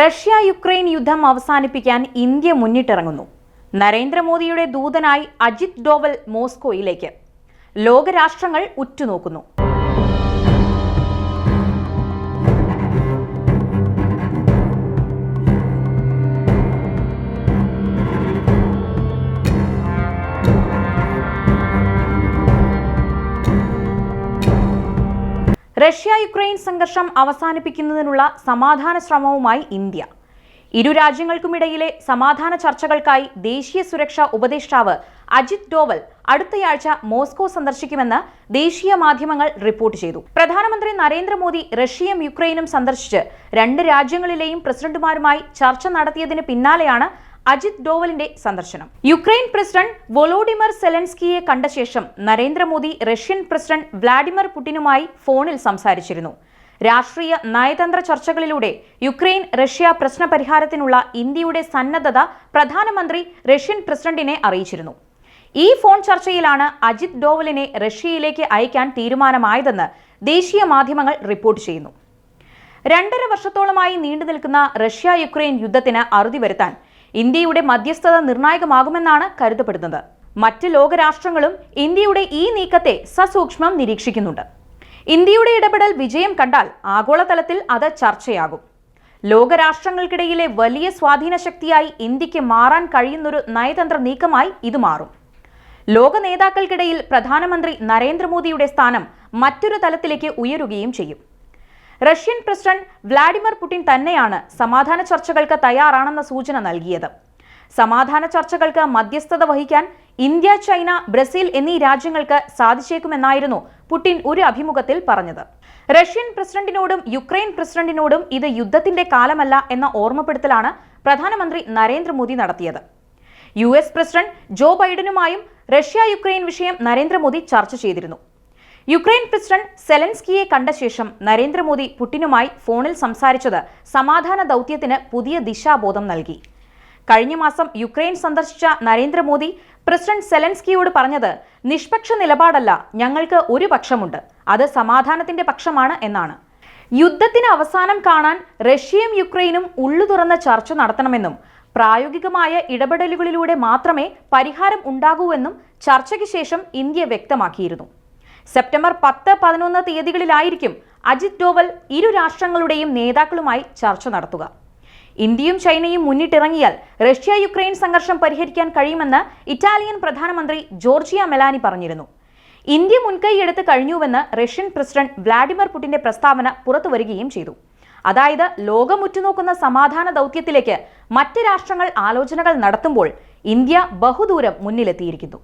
Russia Ukraine യുദ്ധം അവസാനിപ്പിക്കാൻ India മുന്നിട്ടിറങ്ങുന്നു. നരേന്ദ്രമോദിയുടെ ദൂതനായി അജിത് ഡോവൽ മോസ്കോയിലേക്ക്. ലോകരാഷ്ട്രങ്ങൾ ഉറ്റുനോക്കുന്നു. റഷ്യ യുക്രൈൻ സംഘർഷം അവസാനിപ്പിക്കുന്നതിനുള്ള സമാധാന ശ്രമവുമായി ഇന്ത്യ. ഇരു രാജ്യങ്ങൾക്കുമിടയിലെ സമാധാന ചർച്ചകൾക്കായി ദേശീയ സുരക്ഷാ ഉപദേഷ്ടാവ് അജിത് ഡോവൽ അടുത്തയാഴ്ച മോസ്കോ സന്ദർശിക്കുമെന്ന് ദേശീയ മാധ്യമങ്ങൾ റിപ്പോർട്ട് ചെയ്തു. പ്രധാനമന്ത്രി നരേന്ദ്രമോദി റഷ്യയും യുക്രൈനും സന്ദർശിച്ച് രണ്ട് രാജ്യങ്ങളിലെയും പ്രസിഡന്റുമാരുമായി ചർച്ച നടത്തിയതിന് പിന്നാലെയാണ് അജിത് ഡോവലിന്റെ സന്ദർശനം. യുക്രൈൻ പ്രസിഡന്റ് വൊളോഡിമർ സെലൻസ്കിയെ കണ്ട ശേഷം നരേന്ദ്രമോദി റഷ്യൻ പ്രസിഡന്റ് വ്ളാഡിമിർ പുടിനുമായി ഫോണിൽ സംസാരിച്ചിരുന്നു. രാഷ്ട്രീയ നയതന്ത്ര ചർച്ചകളിലൂടെ യുക്രൈൻ റഷ്യ പ്രശ്നപരിഹാരത്തിനുള്ള ഇന്ത്യയുടെ സന്നദ്ധത പ്രധാനമന്ത്രി റഷ്യൻ പ്രസിഡന്റിനെ അറിയിച്ചിരുന്നു. ഈ ഫോൺ ചർച്ചയിലാണ് അജിത് ഡോവലിനെ റഷ്യയിലേക്ക് അയക്കാൻ തീരുമാനമായതെന്ന് ദേശീയ മാധ്യമങ്ങൾ റിപ്പോർട്ട് ചെയ്യുന്നു. രണ്ടര വർഷത്തോളമായി നീണ്ടു നിൽക്കുന്ന റഷ്യ യുക്രൈൻ യുദ്ധത്തിന് അറുതി വരുത്താൻ ഇന്ത്യയുടെ മധ്യസ്ഥത നിർണായകമാകുമെന്നാണ് കരുതപ്പെടുന്നത്. മറ്റ് ലോകരാഷ്ട്രങ്ങളും ഇന്ത്യയുടെ ഈ നീക്കത്തെ സസൂക്ഷ്മം നിരീക്ഷിക്കുന്നുണ്ട്. ഇന്ത്യയുടെ ഇടപെടൽ വിജയം കണ്ടാൽ ആഗോളതലത്തിൽ അത് ചർച്ചയാകും. ലോകരാഷ്ട്രങ്ങൾക്കിടയിലെ വലിയ സ്വാധീന ശക്തിയായി ഇന്ത്യയ്ക്ക് മാറാൻ കഴിയുന്നൊരു നയതന്ത്ര നീക്കമായി ഇത് മാറും. ലോക നേതാക്കൾക്കിടയിൽ പ്രധാനമന്ത്രി നരേന്ദ്രമോദിയുടെ സ്ഥാനം മറ്റൊരു തലത്തിലേക്ക് ഉയരുകയും ചെയ്യും. റഷ്യൻ പ്രസിഡന്റ് വ്ളാഡിമിർ പുടിൻ തന്നെയാണ് സമാധാന ചർച്ചകൾക്ക് തയ്യാറാണെന്ന സൂചന നൽകിയത്. സമാധാന ചർച്ചകൾക്ക് മധ്യസ്ഥത വഹിക്കാൻ ഇന്ത്യ ചൈന ബ്രസീൽ എന്നീ രാജ്യങ്ങൾക്ക് സാധിച്ചേക്കുമെന്നായിരുന്നു പുടിൻ ഒരു അഭിമുഖത്തിൽ പറഞ്ഞത്. റഷ്യൻ പ്രസിഡന്റിനോടും യുക്രൈൻ പ്രസിഡന്റിനോടും ഇത് യുദ്ധത്തിന്റെ കാലമല്ല എന്ന ഓർമ്മപ്പെടുത്തലാണ് പ്രധാനമന്ത്രി നരേന്ദ്രമോദി നടത്തിയത്. യു എസ് പ്രസിഡന്റ് ജോ ബൈഡനുമായും റഷ്യ യുക്രൈൻ വിഷയം നരേന്ദ്രമോദി ചർച്ച ചെയ്തിരുന്നു. യുക്രൈൻ പ്രസിഡന്റ് സെലൻസ്കിയെ കണ്ട ശേഷം നരേന്ദ്രമോദി പുടിനുമായി ഫോണിൽ സംസാരിച്ചത് സമാധാന ദൗത്യത്തിന് പുതിയ ദിശാബോധം നൽകി. കഴിഞ്ഞ മാസം യുക്രൈൻ സന്ദർശിച്ച നരേന്ദ്രമോദി പ്രസിഡന്റ് സെലൻസ്കിയോട് പറഞ്ഞത് നിഷ്പക്ഷ നിലപാടല്ല ഞങ്ങൾക്ക് ഒരു പക്ഷമുണ്ട്. അത് സമാധാനത്തിന്റെ പക്ഷമാണ് എന്നാണ്. യുദ്ധത്തിന് അവസാനം കാണാൻ റഷ്യയും യുക്രൈനും ഉള്ളു തുറന്ന ചർച്ച നടത്തണമെന്നും പ്രായോഗികമായ ഇടപെടലുകളിലൂടെ മാത്രമേ പരിഹാരം ഉണ്ടാകൂവെന്നും ചർച്ചയ്ക്ക് ശേഷം ഇന്ത്യ വ്യക്തമാക്കിയിരുന്നു. സെപ്റ്റംബർ പത്ത് പതിനൊന്ന് തീയതികളിലായിരിക്കും അജിത് ഡോവൽ ഇരു രാഷ്ട്രങ്ങളുടെയും നേതാക്കളുമായി ചർച്ച നടത്തുക. ഇന്ത്യയും ചൈനയും മുന്നിട്ടിറങ്ങിയാൽ റഷ്യ യുക്രൈൻ സംഘർഷം പരിഹരിക്കാൻ കഴിയുമെന്ന് ഇറ്റാലിയൻ പ്രധാനമന്ത്രി ജോർജിയ മെലാനി പറഞ്ഞിരുന്നു. ഇന്ത്യ മുൻകൈയെടുത്ത് കഴിഞ്ഞുവെന്ന് റഷ്യൻ പ്രസിഡന്റ് വ്ളാഡിമിർ പുടിന്റെ പ്രസ്താവന പുറത്തുവരികയും ചെയ്തു. അതായത് ലോകം ഉറ്റുനോക്കുന്ന സമാധാന ദൗത്യത്തിലേക്ക് മറ്റ് രാഷ്ട്രങ്ങൾ ആലോചനകൾ നടത്തുമ്പോൾ ഇന്ത്യ ബഹുദൂരം മുന്നിലെത്തിയിരിക്കുന്നു.